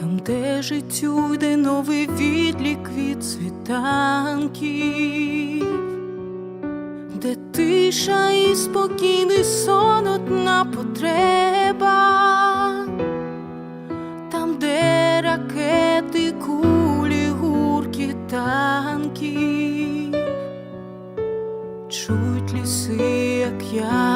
Там, де життю йде новий відлік від світанків, де тиша і спокійний сон одна потреба, там, де ракети, кулі, гурки, танків, чують ліси, як я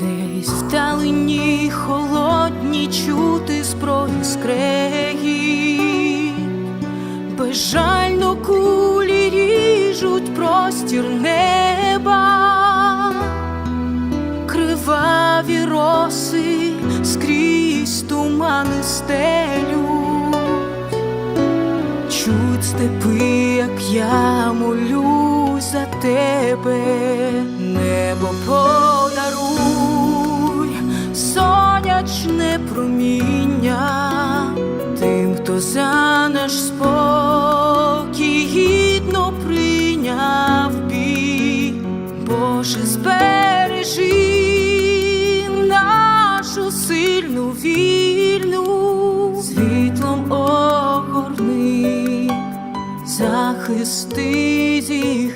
Десь вдалині холодні чути зброї скрегіт, безжально кулі ріжуть простір неба, криваві роси скрізь тумани стелють, чуть степи, як я молюсь за тебе, небо сонячне проміння, тим, хто за наш спокій гідно прийняв бій, Боже, збережи нашу сильну вільну, світлом огорни захисти зігрій.